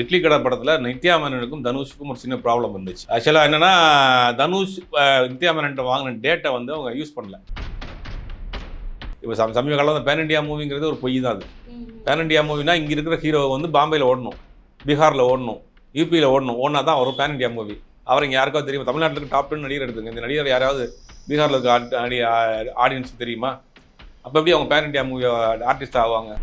இட்லி கடை படத்தில் நித்யா மேனனுக்கும் தனுஷுக்கும் ஒரு சின்ன ப்ராப்ளம் இருந்துச்சு. ஆக்சுவலாக என்னன்னா தனுஷ் நித்யா மேனன்ட்ட வாங்கின டேட்டை வந்து அவங்க யூஸ் பண்ணல. இப்போ சம சமீப காலம் பேன் இண்டியா மூவிங்கிறது ஒரு பொய் தான் அது பேன் இண்டியா மூவினா இங்கே இருக்கிற ஹீரோ வந்து பாம்பேயில் ஓடணும். பீகாரில் ஓடணும். யூபியில் ஓடணும். ஓடினா தான் வரும் பேன் இண்டியா மூவி அவர் இங்கே யாருக்காவது தெரியுமா? தமிழ்நாட்டுக்கு டாப் டென் நடிகர் எடுத்துங்க இந்த நடிகர் யாராவது பீகாரில் இருக்க ஆடியன்ஸ் தெரியுமா? அப்போ எப்படி அவங்க பேன் இண்டியா மூவி ஆர்டிஸ்ட் ஆவாங்க?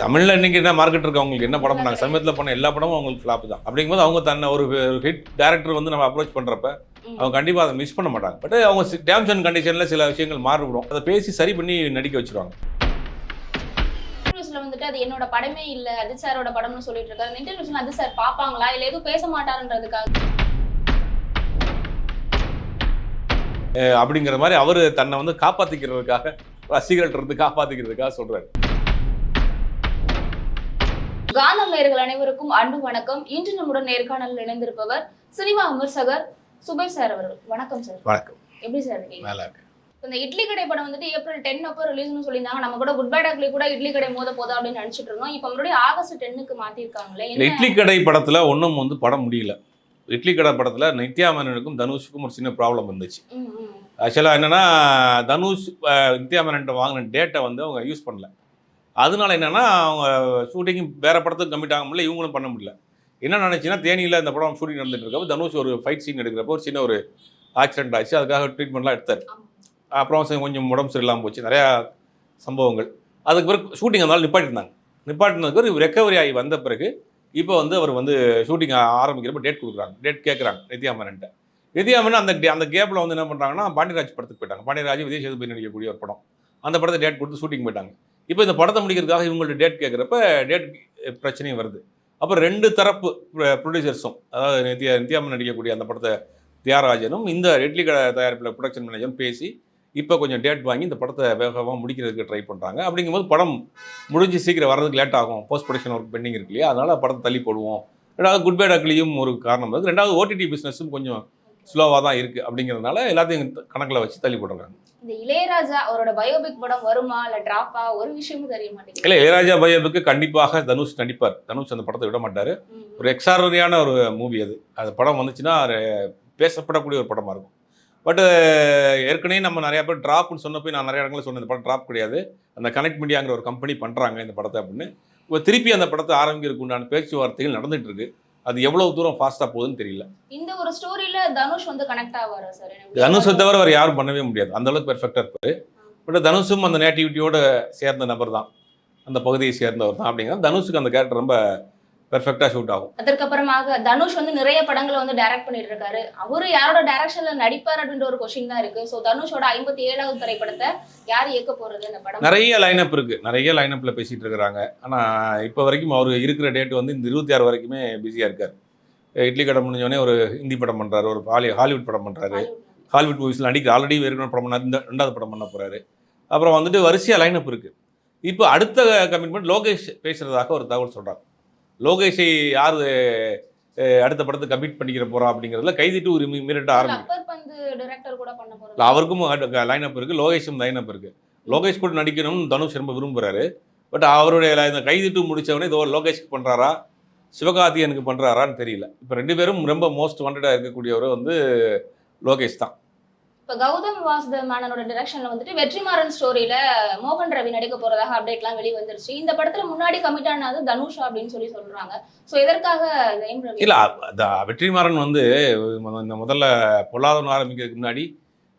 தமிழ்ல இன்னைக்கு என்ன மார்க்கெட் இருக்கு? அவங்களுக்கு என்ன படம் பண்ணாங்க? சமயத்தில் பண்ண எல்லா படமும் அவங்களுக்கு ஃப்ளாப் தான். அப்படிங்கும்போது அவங்க தன்னை ஒரு ஹிட் டேரக்டர் வந்து நம்ம அப்ரோச் பண்றப்ப அவங்க கண்டிப்பாக அதை மிஸ் பண்ண மாட்டாங்க. பட் அவங்க டேர்ம்ஸ் அண்ட் கண்டிஷனில் சில விஷயங்கள் மாறுபடும். அதை பேசி சரி பண்ணி நடிக்க வச்சிருவாங்க. இன்டர்வியூஸ்ல வந்துட்டு அது என்னோட படமே இல்ல அஜித் சாரோட படம்னு சொல்லிட்டு இருக்காரு. அந்த இன்டர்வியூஸ்ல அஜித் சார் பாப்பாங்களா இல்ல எதுவும் பேச மாட்டாருன்றதுக்காக? அப்படிங்கிற மாதிரி அவர் தன்னை வந்து காப்பாற்றிக்கிறதுக்காக ரசிகர்கள்ட்ட இருந்து காப்பாற்றிக்கிறதுக்காக சொல்றாரு. காந்தம் நேயர்கள் அனைவருக்கும் அன்பு வணக்கம். இன்று நம்முடன் நேர்காணலில் இணைந்திருப்பவர் சினிமா விமர்சகர் சுபை சார் அவர்கள். வணக்கம் சார். வணக்கம். எப்படி சார் இருக்கீங்க? நல்லா இருக்கு இந்த இட்லி கடை படம் வந்துட்டு ஏப்ரல் டென் அப்போ ரிலீஸ்னு சொல்லியிருந்தாங்க. நம்ம கூட குட் பை டாக்லி கூட இட்லி கடை மோத போதா அப்படின்னு நினைச்சிட்டு இருந்தோம். இப்போ மறுபடியும் ஆகஸ்ட் டென்னுக்கு மாத்திருக்காங்களே. இந்த இட்லி கடை படத்தில் ஒன்றும் வந்து படம் முடியல. இட்லி கடை படத்தில் நித்யா மேனனுக்கும் தனுஷுக்கும் ஒரு சின்ன ப்ராப்ளம் இருந்துச்சு. ஆக்சுவலாக என்னன்னா தனுஷ் நித்யா மேனன்ட்ட வாங்கின டேட்டை வந்து அவங்க யூஸ் பண்ணல. அதனால என்னன்னா அவங்க ஷூட்டிங் வேற படத்துக்கு கமிட் ஆக முடியல இவங்களும் பண்ண முடியல. என்ன நினைச்சுன்னா தேனியில் இந்த படம் ஷூட்டிங் நடந்துட்டு இருக்கப்போ தனுஷ் ஒரு ஃபைட் சீன் எடுக்கிறப்போ ஒரு சின்ன ஒரு ஆக்சிடென்ட் ஆச்சு. அதுக்காக ட்ரீட்மெண்ட்லாம் எடுத்தார். அப்புறம் கொஞ்சம் உடம்பு சரியில்லாமல் போச்சு. நிறையா சம்பவங்கள். அதுக்கு பிறகு ஷூட்டிங் அதனால நிப்பாட்டிருந்தாங்க நிப்பாட்டினதுக்கு பிறகு ரெக்கவரி ஆகி வந்த பிறகு இப்போ வந்து அவர் வந்து ஷூட்டிங் ஆரம்பிக்கிறப்ப டேட் கொடுக்குறாங்க. டேட் கேட்குறாங்க நித்யா மேனன்ட்ட நித்யா மேனன் அந்த அந்த கேப்பில் வந்து என்ன பண்ணுறாங்கன்னா பாண்டியராஜ் படத்துக்கு போயிட்டாங்க. பாண்டியராஜ் விஜய் சேதுபதி நடிக்கக்கூடிய ஒரு படம். அந்த படத்தை டேட் கொடுத்து ஷூட்டிங் போயிட்டாங்க. இப்போ இந்த படத்தை முடிக்கிறதுக்காக இவங்கள்ட்ட டேட் கேட்குறப்ப டேட் பிரச்சனையும் வருது. அப்போ ரெண்டு தரப்பு ப்ரொடியூசர்ஸும் அதாவது நித்யா நித்யாமன் நடிக்கக்கூடிய அந்த படத்தை தியாகராஜனும் இந்த இட்லி கடை தயாரிப்பில் ப்ரொடக்ஷன் மேனேஜரும் பேசி இப்போ கொஞ்சம் டேட் வாங்கி இந்த படத்தை வேகமாக முடிக்கிறதுக்கு ட்ரை பண்ணுறாங்க அப்படிங்கும்போது படம் முடிஞ்சு சீக்கிரம் வர்றதுக்கு லேட் ஆகும். போஸ்ட் ப்ரொடக்ஷன் ஒர்க் பெண்டிங் இருக்கு இல்லையா? அதனால் படத்தை தள்ளி போடுவோம். ரெண்டாவது குட் பேட் அக்லியும் ஒரு காரணம் இருக்குது ரெண்டாவது ஓடிடி பிஸ்னஸும் கொஞ்சம் ஸ்லோவாக தான் இருக்குது அப்படிங்கிறதுனால எல்லாத்தையும் கணக்கில் வச்சு தள்ளி போடுறாங்க இந்த இளையராஜா அவரோட பயோபிக் படம் வருமா இல்ல டிராப்பா ஒரு விஷயமும் தெரிய மாட்டேங்குது. இல்லை இளையராஜா பையனுக்கு கண்டிப்பாக தனுஷ் நடிப்பார். தனுஷ் அந்த படத்தை விட மாட்டார். ஒரு எக்ஸாரரியான ஒரு மூவி அது. அது படம் வந்துச்சுன்னா பேசப்படக்கூடிய ஒரு படமாக இருக்கும். பட் ஏற்கனவே நம்ம நிறைய பேர் ட்ராப்னு சொன்னப்போ நான் நிறைய இடங்களில் சொன்னேன் இந்த படம் ட்ராப் கிடையாது. அந்த கனெக்ட் மீடியாங்கிற ஒரு கம்பெனி பண்ணுறாங்க இந்த படத்தை அப்படின்னு. இப்போ திருப்பி அந்த படத்தை ஆரம்பிக்கிறதுக்கு உண்டான பேச்சுவார்த்தைகள் நடந்துட்டு இருக்கு. அது எவ்வளவு தூரம் ஃபாஸ்ட்டாக போகுதுன்னு தெரியல. இந்த ஒரு ஸ்டோரியில தனுஷ் வந்து கனெக்ட் ஆவாரா சார் தனுஷை தவிர வேறு யாரும் பண்ணவே முடியாது. அந்த அளவுக்கு பெர்ஃபெக்டாக இருப்பார். பட் தனுஷும் அந்த நேட்டிவிட்டியோட சேர்ந்த நபர் தான் அந்த பகுதியை சேர்ந்தவர் தான் அப்படிங்கிறது தனுஷுக்கு அந்த கேரக்டர் ரொம்ப பெர்ஃபெக்டாக ஷூட் ஆகும். அதற்கப்புறமாக தனுஷ் வந்து நிறைய படங்களை வந்து டைரக்ட் பண்ணிட்டு இருக்காரு அவரு யாரோட டைரக்ஷன்ல நடிப்பார் அப்படின்ற ஒரு கொஸ்டின் தான் இருக்கு. சோ தனுஷோட ஐம்பத்தி ஏழாவது திரைப்படத்தை யார் இயக்க போறது இந்த படம்? நிறைய லைனப் இருக்கு. நிறைய லைனப்பில் பேசிட்டு இருக்கிறாங்க. ஆனால் இப்போ வரைக்கும் அவர் இருக்கிற டேட் வந்து இந்த இருபத்தி ஆறு வரைக்குமே பிஸியாக இருக்கார். இட்லி கடை முடிஞ்சோடனே ஒரு ஹிந்தி படம் பண்ணுறாரு ஒரு ஹாலி ஹாலிவுட் படம் பண்ணுறாரு ஹாலிவுட் மூவிஸில் நடிக்கிற ஆல்ரெடி ஏற்கனவே படம் பண்ண இந்த ரெண்டாவது படம் பண்ண போகிறாரு அப்புறம் வந்துட்டு வரிசையாக லைனப் இருக்குது இப்போ அடுத்த கமிட்மெண்ட் லோகேஷ் பேசுகிறதாக ஒரு தகவல் சொல்கிறார் லோகேஷை யார் அடுத்த படத்தை கமிட் பண்ணிக்கிற போகிறா அப்படிங்கிறதுல கைதி டூ இல்ல, ஆரம்பிக்கும். அவருக்கும் லைனப் இருக்குது லோகேஷும் லைனப் இருக்குது லோகேஷ் கூட நடிக்கணும்னு தனுஷ் ரொம்ப விரும்புகிறாரு பட் அவருடைய இந்த கைது டூ முடிச்சவொடனே இதோ லோகேஷ்க்கு பண்ணுறாரா சிவகார்த்திகனுக்கு பண்ணுறாரான்னு தெரியல. இப்போ ரெண்டு பேரும் ரொம்ப மோஸ்ட் வாண்டடாக இருக்கக்கூடியவர் வந்து லோகேஷ் தான். இப்ப கௌதம் வாசுத மேனனோட டைரக்ஷன்ல வந்துட்டு வெற்றிமாறன் ஸ்டோரியில மோகன் ரவி நடிக்க போறதாக அப்டேட்லாம் வெளி வந்துருச்சு இந்த படத்துல முன்னாடி கமிட் ஆனது தனுஷா அப்படின்னு சொல்லி சொல்றாங்க. சோ எதற்காக இல்லை வெற்றிமாறன் வந்து இந்த முதல்ல பொல்லாதவன் ஆரம்பிக்கிறதுக்கு முன்னாடி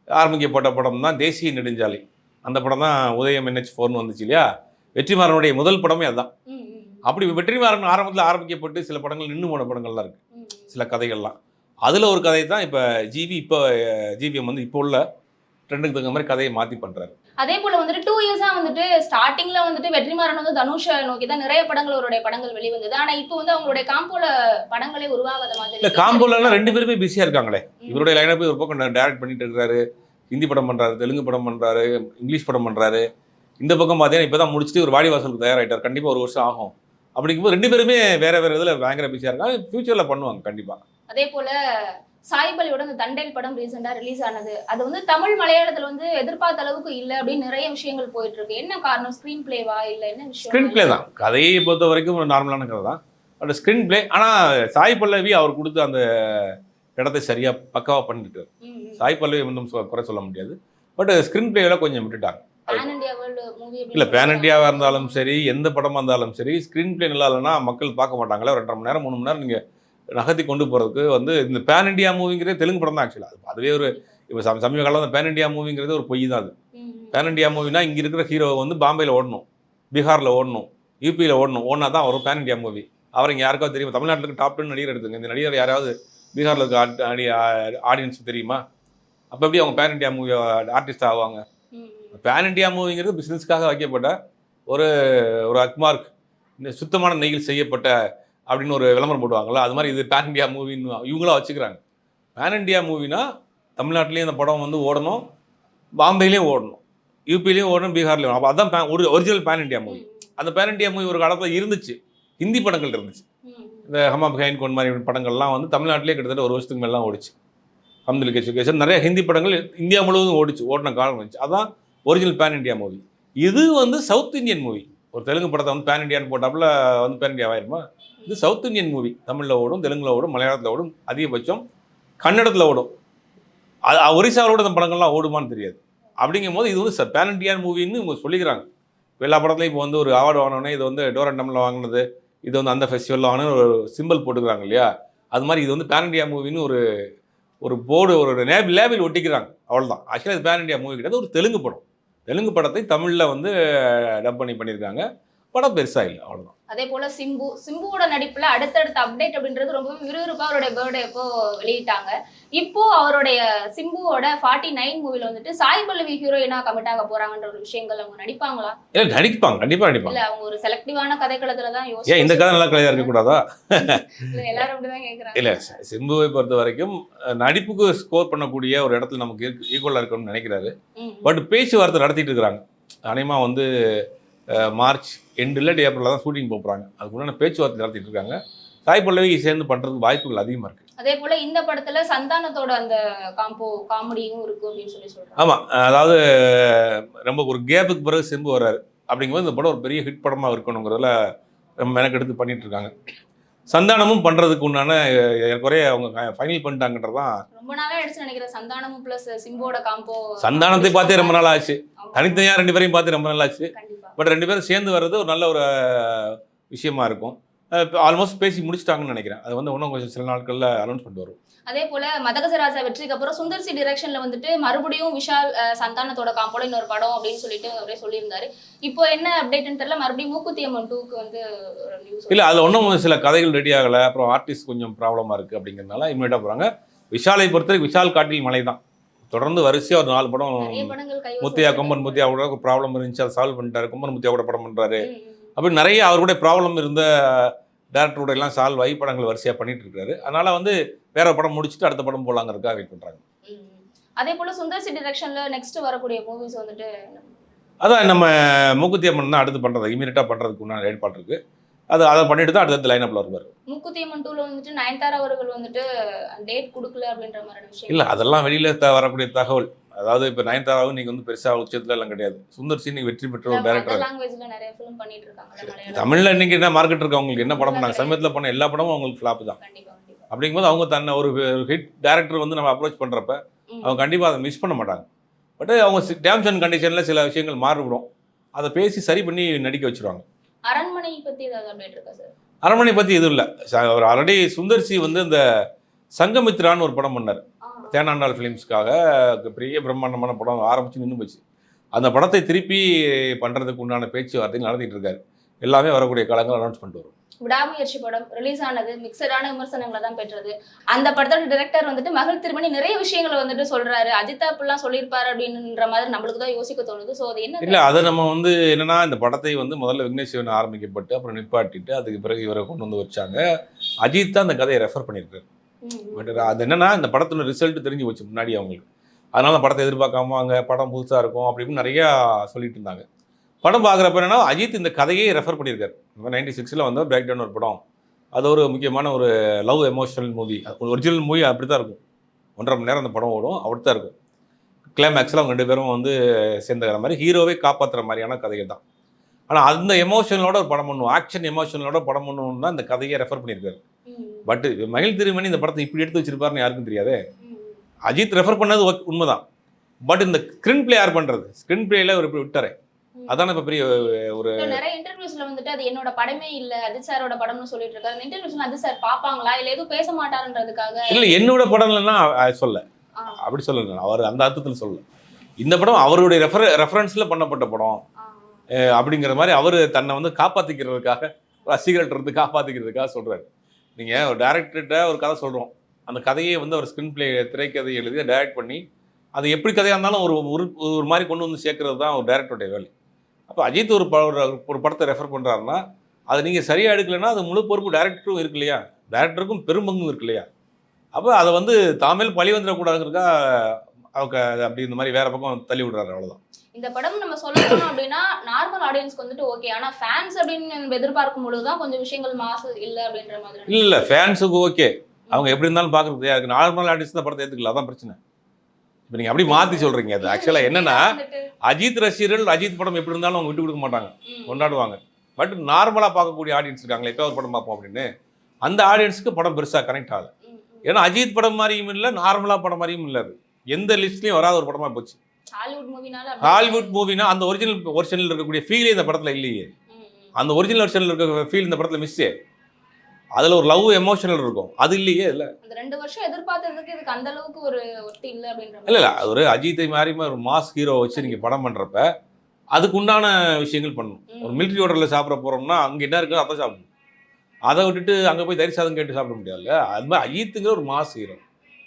ஆரம்பிக்கப்பட்ட படம் தான் தேசிய நெடுஞ்சாலை. அந்த படம் தான் உதயம் என்ஹெச் ஃபோர்னு வந்துச்சு இல்லையா? வெற்றிமாறனுடைய முதல் படமே அதுதான் அப்படி வெற்றிமாறன் ஆரம்பத்தில் ஆரம்பிக்கப்பட்டு சில படங்கள் நின்று போன படங்கள்லாம் இருக்கு. சில கதைகள்லாம். அதில் ஒரு கதை தான் இப்போ ஜிவி இப்போ ஜிவிஎம் வந்து இப்போ உள்ள ட்ரெண்டுக்கு தகுந்த மாதிரி கதையை மாற்றி பண்ணுறாரு அதே போல வந்துட்டு டூ இயர்ஸா வந்துட்டு ஸ்டார்டிங்ல வந்துட்டு வெற்றிமாறன் வந்து தனுஷை நோக்கி தான் நிறைய படங்கள் அவருடைய படங்கள் வெளிவந்தது. ஆனா இப்போ வந்து அவங்களுடைய காம்போல படங்களே உருவாகாத மாதிரி இல்லை இருக்கு. காம்போலலாம் ரெண்டு பேருமே பிஸியாக இருக்காங்களே. இவருடைய லைனப் ஒரு பக்கம் டைரக்ட் பண்ணிட்டு இருக்காரு ஹிந்தி படம் பண்ணுறாரு தெலுங்கு படம் பண்ணுறாரு இங்கிலீஷ் படம் பண்ணுறாரு இந்த பக்கம் பார்த்தீங்கன்னா இப்போ தான் முடிச்சுட்டு ஒரு வாடிவாசலுக்கு தயாராகிட்டார் கண்டிப்பாக ஒரு வருஷம் ஆகும். அப்படிங்கும்போது ரெண்டு பேருமே வேற வேற இதில் பயங்கர பிஸியாக இருக்காங்க. ஃபியூச்சரில் பண்ணுவாங்க கண்டிப்பாக அதே போல சாய்பலியோட அந்த தண்டேல் படம் ரீசெண்டா ரிலீஸ் ஆனது. அது வந்து தமிழ் மலையாளத்துல வந்து எதிர்பார்த்த அளவுக்கு இல்ல அப்படின்னு நிறைய விஷயங்கள் போயிட்டு இருக்கு. என்ன காரணம்? ஸ்கிரீன் பிளேவா இல்ல என்ன விஷயம்? ஸ்க்ரீன் பிளே தான். கதையை பொறுத்த வரைக்கும் ஒரு நார்மலான கதை தான். பட் ஸ்க்ரீன் பிளே ஆனால் சாய் பல்லவி அவர் கொடுத்த அந்த இடத்தை சரியாக பக்காவாக பண்ணிட்டு சாய் பல்லவி ஒன்றும் குறை சொல்ல முடியாது. பட் ஸ்க்ரீன் பிளேவில் கொஞ்சம் விட்டுட்டாங்க. இல்லை பேன் இண்டியாவாக இருந்தாலும் சரி எந்த படமாக இருந்தாலும் சரி ஸ்க்ரீன் பிளே நல்லா இல்லைன்னா மக்கள் பார்க்க மாட்டாங்களே. ஒரு ரெண்டரை மணி நேரம் மூணு மணி நேரம் நீங்கள் நகர்த்தி கொண்டு போகிறதுக்கு வந்து இந்த பேன் இண்டியா மூவிங்கிறதே தெலுங்கு படம் தான் ஆக்சுவலாக அதுவே ஒரு இப்போ சம சமீப காலம் பேன் இண்டியா மூவிங்கிறது ஒரு பொய் தான் அது. பேன் இண்டியா மூவினா இங்கே இருக்கிற ஹீரோ வந்து பாம்பேயில் ஓடணும் பீகாரில் ஓடணும் யூபியில் ஓடணும் ஓடினா தான் வரும் பேன் இண்டியா மூவி அவர் இங்கே யாருக்காவது தெரியும்? தமிழ்நாட்டில் இருக்க டாப் டென் நடிகர் எடுத்துங்க இந்த நடிகர் யாராவது பீகாரில் இருக்க ஆடியன்ஸ் தெரியுமா? அப்போ எப்படி அவங்க பேன் இண்டியா மூவி ஆர்டிஸ்ட் ஆவாங்க? பேன் இண்டியா மூவிங்கிறது பிஸ்னஸ்க்காக வைக்கப்பட்ட ஒரு ஒரு அக்மார்க் இந்த சுத்தமான நெய்யில் செய்யப்பட்ட அப்படின்னு ஒரு விளம்பரம் போடுவாங்களா அது மாதிரி இது பேன் இண்டியா மூவின்னு இவங்களாம் வச்சுக்கிறாங்க. பேன் இண்டியா மூவினா தமிழ்நாட்டிலேயும் அந்த படம் வந்து ஓடணும் பாம்பேலேயும் ஓடணும் யூபிலையும் ஓடணும் பீகார்லையும் ஓடணும். அப்போ அதான் ஒரு ஒரிஜினல் பேன் இண்டியா மூவி அந்த பேன் இண்டியா மூவி ஒரு காலத்தில் இருந்துச்சு ஹிந்தி படங்கள் இருந்துச்சு. இந்த ஹமா ஹைன் கொன் மாதிரி படங்கள்லாம் வந்து தமிழ்நாட்டிலே கிட்டத்தட்ட ஒரு வருஷத்துக்கு மேலாம் ஓடிச்சு. அப்துல் எஜுகேஷன் நிறைய ஹிந்தி படங்கள் இந்தியா முழுவதும் ஓடிச்சு ஓடின காலம் வந்துச்சு. அதான் ஒரிஜினல் பேன் இண்டியா மூவி இது வந்து சவுத் இந்தியன் மூவி ஒரு தெலுங்கு படத்தை வந்து பேன் இண்டியான்னு போட்டாப்புல வந்து பேன் இண்டியா ஆயிருமா? இது சவுத் இந்தியன் மூவி தமிழில் ஓடும் தெலுங்குல ஓடும் மலையாளத்தில் ஓடும் அதிகபட்சம் கன்னடத்தில் ஓடும். அது ஒரிசாவோட இந்த படங்கள்லாம் ஓடுமான்னு தெரியாது. அப்படிங்கும் போது இது வந்து பேன் இண்டியன் மூவின்னு இவங்க சொல்லிக்கிறாங்க. எல்லா படத்துலையும் இப்போ வந்து ஒரு அவார்டு வாங்கினோடனே இது வந்து டோரண்டமில் வாங்கினது இது வந்து அந்த ஃபெஸ்டிவலில் வாங்கின ஒரு சிம்பிள் போட்டுக்கிறாங்க இல்லையா? அது மாதிரி இது வந்து பேன் இண்டியா மூவின்னு ஒரு ஒரு போர்டு ஒரு நேபி லேபிள் ஒட்டிக்கிறாங்க. அவ்வளோதான் ஆக்சுவலாக இது பேன் இண்டியா மூவி கிடையாது ஒரு தெலுங்கு படம். தெலுங்கு படத்தை தமிழில் வந்து டப் பண்ணி பண்ணியிருக்காங்க. படம் பெருசாக இல்லை அவ்வளோதான் அதே போல சிம்பு சிம்புவோட நடிப்புல அடுத்தடுத்த அப்டேட் அப்படின்றது ரொம்ப விறுவிறுப்பா அவருடைய பர்த்டே அப்போ வெளியிட்டாங்க. இப்போ அவருடைய சிம்புவோட ஃபார்ட்டி நைன் மூவில வந்துட்டு சாய் பல்லவி ஹீரோயினா கமிட் ஆக போறாங்கன்ற ஒரு விஷயங்கள் அவங்க நடிப்பாங்களா? இல்லை நடிப்பாங்க கண்டிப்பாக நடிப்பாங்க. இல்ல அவங்க ஒரு செலக்டிவான கதைக்களத்துல தான் ஏன் இந்த கதை நல்லா கதையாக இருக்கக்கூடாதா இல்ல, எல்லாரும் அப்படிதான் கேக்குறாங்க. இல்லை சிம்புவை பொறுத்த வரைக்கும் நடிப்புக்கு ஸ்கோர் பண்ணக்கூடிய ஒரு இடத்துல நமக்கு ஈக்குவலாக இருக்கணும்னு நினைக்கிறாரு. பட் பேச்சுவார்த்தை நடத்திட்டு இருக்கிறாங்க. அநேகமாக வந்து மார்ச் எண்டில் ஏப்ரலில் தான் ஷூட்டிங் போகிறாங்க அதுக்கு உண்டான பேச்சுவார்த்தை நடத்திட்டு இருக்காங்க. சாய் பல்லவி சேர்ந்து பண்ணுறதுக்கு வாய்ப்புகள் அதிகமாக இருக்குது அதே போல இந்த படத்துல சந்தானத்தோட அந்த காம்போ காமெடியும் இருக்கும் அப்படின்னு சொல்லி சொல்றாங்க. ஆமாம் அதாவது ரொம்ப ஒரு கேப்புக்கு பிறகு சிம்பு வர்றாரு. அப்படிங்கும்போது இந்த படம் ஒரு பெரிய ஹிட் படமாக இருக்கணுங்கிறதுல ரொம்ப மெனக்கெடுத்து பண்ணிட்டு இருக்காங்க. சந்தானமும் பண்ணுறதுக்கு உண்டான குறைய அவங்க ஃபைனல் பண்ணிட்டாங்கன்றது தான் ரொம்ப நாளா ஆயிடுச்சு நினைக்கிறேன். சந்தானமும் பிளஸ் சிம்போட காம்போ சந்தானத்தை பார்த்தே ரொம்ப நாள் ஆச்சு. தனித்தனியாக ரெண்டு பேரையும் பார்த்து ரொம்ப நாள் ஆச்சு. பட் ரெண்டு பேரும் சேர்ந்து வர்றது ஒரு நல்ல ஒரு விஷயமா இருக்கும். ஆல்மோஸ்ட் பேசி முடிச்சிட்டாங்கன்னு நினைக்கிறேன். அது வந்து இன்னும் கொஞ்சம் சில நாட்களில் அனௌன்ஸ் பண்ணிட்டு வரும். அதே போல மதகசராஜா வெற்றிக்கு அப்புறம் சுந்தர் சி டிரெக்ஷன்ல வந்துட்டு மறுபடியும் விஷால் சந்தானத்தோட காம்போல இன்னொரு படம் அப்படின்னு சொல்லிட்டு அவரே சொல்லியிருந்தாரு. இப்போ என்ன அப்டேட்னு தெரியல. மறுபடியும் மூக்குத்தி அம்மன் டூக்கு வந்து இல்லை அதில் இன்னும் சில கதைகள் ரெடி ஆகலை. அப்புறம் ஆர்டிஸ்ட் கொஞ்சம் ப்ராப்ளமாக இருக்குது அப்படிங்கிறதுனால இனிமேட்டாக போகிறாங்க விஷாலை பொறுத்தவரைக்கும் விஷால் காட்டில் மலை தான். தொடர்ந்து வரிசையாக ஒரு நாலு படம் முத்தியா கொம்பன் முத்தியா கூட ப்ராப்ளம் இருந்துச்சு. அதை சால்வ் பண்ணிட்டாரு. கொம்பன் முத்தியா கூட படம் பண்ணுறாரு அப்படி நிறைய அவர் கூட ப்ராப்ளம் இருந்த டேரக்டரோட எல்லாம் சால்வ் ஆகி படங்கள் வரிசையாக பண்ணிட்டு இருக்காரு. அதனால வந்து வேற படம் முடிச்சுட்டு அடுத்த படம் போலாங்கிறதுக்காக வெயிட் பண்ணுறாங்க அதே போல சுந்தர் சி டிரெக்ஷன்ல நெக்ஸ்ட் வரக்கூடிய மூவிஸ் வந்துட்டு அதான் நம்ம மூக்குத்தி அம்மன் தான் அடுத்து பண்ணுறது இமீடியட்டாக பண்ணுறதுக்கு உண்டான ஏற்பாடு இருக்குது அது அதை பண்ணிட்டு தான் அடுத்தடுத்து லைனப்பில் வருவார். மூக்குத்தி அம்மன் டூல வந்துட்டு நயன்தாரா அவர்கள் வந்துட்டு டேட் கொடுக்கல அப்படின்ற மாதிரி விஷயம். இல்லை அதெல்லாம் வெளியில் வரக்கூடிய தகவல். அதாவது இப்போ நயன்தாராவும் நீங்கள் வந்து பெருசாக உச்சத்தில் எல்லாம் கிடையாது. சுந்தர் சி இன்னைக்கு வெற்றி பெற்ற ஒரு டேரக்டர் தமிழில் இன்னைக்கு என்ன மார்க்கெட் இருக்கு? அவங்களுக்கு என்ன படம் பண்ணாங்க? சமயத்தில் பண்ண எல்லா படமும் அவங்களுக்கு ஃப்ளாப் தான். அப்படிங்கும்போது அவங்க தன்னை ஒரு ஹிட் டேரக்டர் வந்து நம்ம அப்ரோச் பண்ணுறப்ப. அவங்க கண்டிப்பாக அதை மிஸ் பண்ண மாட்டாங்க. பட் அவங்க டேர்ம்ஸ் அண்ட் கண்டிஷனில் சில விஷயங்கள் மாறுபடும். அதை பேசி சரி பண்ணி நடிக்க வச்சிருவாங்க. அரண்மனை பத்தி ஏதாவது அப்டேட் இருக்கா சார் அரண்மனை பற்றி எதுவும் இல்லை. அவர் ஆல்ரெடி சுந்தர்சி வந்து இந்த சங்கமித்ரான்னு ஒரு படம் பண்ணார். தேனாண்டாள் ஃபிலிம்ஸ்க்காக பெரிய பிரம்மாண்டமான படம் ஆரம்பிச்சு நின்று போச்சு. அந்த படத்தை திருப்பி பண்ணுறதுக்கு உண்டான பேச்சுவார்த்தை நடத்திட்டு இருக்காரு. எல்லாமே வரக்கூடிய காலங்கள் அனௌன்ஸ் பண்ணிட்டு வரும். விடாமுயற்சி படம் ரிலீஸ் ஆனது மிக்சடான விமர்சனங்களை தான் பெற்றது. அந்த படத்தோட டிரெக்டர் வந்துட்டு மகள் திருமணி நிறைய விஷயங்களை வந்துட்டு சொல்றாரு. அஜிதா அப்படிலாம் சொல்லியிருப்பாரு அப்படின்ற மாதிரி நம்மளுக்கு தான் யோசிக்க தோணுது. சோ அது என்ன இல்லை அதை நம்ம வந்து என்னன்னா இந்த படத்தை வந்து முதல்ல விக்னேஷ் சிவன் ஆரம்பிக்கப்பட்டு அப்புறம் நிப்பாட்டிட்டு அதுக்கு பிறகு இவரை கொண்டு வந்து வச்சாங்க. அஜித் தான் அந்த கதையை ரெஃபர் பண்ணியிருக்காரு. பட் அது என்னன்னா இந்த படத்தோட ரிசல்ட் தெரிஞ்சு போச்சு முன்னாடி அவங்களுக்கு. அதனால படத்தை எதிர்பார்க்காம அங்கே படம் புதுசாக இருக்கும் அப்படி இப்படின்னு நிறையா சொல்லிட்டு இருந்தாங்க. படம் பார்க்குறப்ப என்னன்னா அஜித் இந்த கதையே ரெஃபர் பண்ணியிருக்காரு. நைன்டி சிக்ஸில் வந்து பிரேக் டவுன் ஒரு படம். அது ஒரு முக்கியமான ஒரு love emotional movie original movie அப்படி தான் இருக்கும். ஒன்றரை மணி நேரம் அந்த படம் ஓடும் அப்படி தான் இருக்கும். கிளைமேக்ஸில் அவங்க ரெண்டு பேரும் வந்து சேர்ந்துக்கிற மாதிரி ஹீரோவே காப்பாற்றுற மாதிரியான கதைகள் தான். ஆனால் அந்த எமோஷனலோட ஒரு படம் பண்ணுவோம் ஆக்ஷன் எமோஷனலோட படம் பண்ணணும்னு தான் இந்த கதையை ரெஃபர் பண்ணியிருக்காரு. பட் மகிழ் திருமணி இந்த படத்தை இப்படி எடுத்து வச்சிருப்பாருன்னு யாருக்கும் தெரியாதே? அஜித் ரெஃபர் பண்ணது உண்மைதான். பட் இந்த ஸ்க்ரீன் பிளே யார் பண்ணுறது ஸ்க்ரீன் பிளேயில் ஒரு இப்படி விட்டாரே. அதானே இப்போ பெரிய ஒரு நிறைய இன்டர்வியூஸ்ல வந்துட்டு அது என்னோட படமே இல்ல அஜித் சாரோட படம்னு சொல்லிட்டு இருக்காரு. அந்த இன்டர்வியூஸ்ல அஜித் சார் பாப்பாங்களா இல்ல எதுவும் பேச மாட்டாருன்றதுக்காக? இல்லை என்னோட படம் இல்லைன்னா சொல்ல. அப்படி சொல்லல அவர் அந்த அர்த்தத்தில் சொல்ல. இந்த படம் அவருடைய ரெஃபர் ரெஃபரன்ஸில் பண்ணப்பட்ட படம். அப்படிங்கிற மாதிரி அவர் தன்னை வந்து காப்பாற்றிக்கிறதுக்காக ரசிகர்கள்ட்ட இருந்து காப்பாற்றிக்கிறதுக்காக சொல்கிறாரு நீங்கள் ஒரு டேரக்டர்கிட்ட ஒரு கதை சொல்கிறோம் அந்த கதையை வந்து அவர் ஸ்க்ரீன் பிளே திரைக்கதை எழுதி டைரக்ட் பண்ணி அது எப்படி கதையாக இருந்தாலும் ஒரு ஒரு ஒரு மாதிரி கொண்டு வந்து சேர்க்கறது தான் ஒரு டேரக்டருடைய வேலை. அப்போ அஜித் ஒரு ப ஒரு- படத்தை ரெஃபர் பண்ணுறாருன்னா அதை நீங்கள் சரியாக எடுக்கலைன்னா அது முழு பொறுப்பு டேரக்டரும் இருக்கு இல்லையா? டேரக்டருக்கும் பெரும்பங்கும் இருக்கு இல்லையா? அப்போ அதை வந்து தாமேல் பழி வந்துடக்கூடாதுங்கிறக்கா அவங்க அப்படி இந்த மாதிரி வேற பக்கம் தள்ளி விடுறாரு அவ்வளோதான் இந்த படம் நம்ம சொல்லணும் அப்படின்னா நார்மல் ஆடியன்ஸ்க்கு வந்துட்டு ஓகே ஆனா ஃபேன்ஸ் அப்படின்னு நம்ம எதிர்பார்க்கும் பொழுதுதான் கொஞ்சம் விஷயங்கள் மாசு இல்ல அப்படின்ற மாதிரி. இல்லை ஃபேன்ஸுக்கு ஓகே அவங்க எப்படி இருந்தாலும் பார்க்குறது நார்மல் ஆர்டிஸ்ட் தான் படத்தை ஏற்றுக்கல அதான் பிரச்சனை. இப்போ நீங்கள் அப்படி மாற்றி சொல்கிறீங்க அது ஆக்சுவலாக என்னன்னா அஜித் ரசிகர்கள் அஜித் படம் எப்படி இருந்தாலும் அவங்க விட்டு கொடுக்க மாட்டாங்க. கொண்டாடுவாங்க. பட் நார்மலாக பார்க்கக்கூடிய ஆடியன்ஸ் இருக்காங்களே எப்போ ஒரு படம் பார்ப்போம் அப்படின்னு. அந்த ஆடியன்ஸுக்கு படம் பெருசாக கனெக்ட் ம். ஏன்னா அஜித் படம் மாதிரியும் இல்லை நார்மலாக படம் மாதிரியும் இல்லை அது. எந்த லிஸ்ட்லையும் வராத ஒரு படமாக போச்சு. ஹாலிவுட் மூவினா அந்த ஒரிஜினல் ஒரிஜினல் இருக்கக்கூடிய ஃபீலே இந்த படத்தில் இல்லையே. அந்த ஒரிஜினல் வெர்ஷனில் இருக்க ஃபீல் இந்த படத்தில் மிஸ்ஸே அதில் ஒரு லவ் எமோஷனல் இருக்கும். அது இல்லையே இல்லை? அந்த ரெண்டு வருஷம் எதிர்பார்த்ததுக்கு இதுக்கு அந்த அளவுக்கு ஒரு ஒர்த்தி இல்ல அப்படின்ற இல்லை இல்லை அது ஒரு அஜித்தை மாதிரி ஒரு மாஸ் ஹீரோ வச்சு நீங்கள் படம் பண்ணுறப்ப அதுக்கு உண்டான விஷயங்கள் பண்ணணும். ஒரு மிலிட்ரி ஹோட்டலில் சாப்பிட போகிறோம்னா அங்கே என்ன இருக்குன்னு அதை சாப்பிடணும். அதை விட்டுட்டு அங்கே போய் தயிர் சாதம் கேட்டு சாப்பிட முடியாதுல்ல? அது மாதிரி அஜித்துங்கிற ஒரு மாஸ் ஹீரோ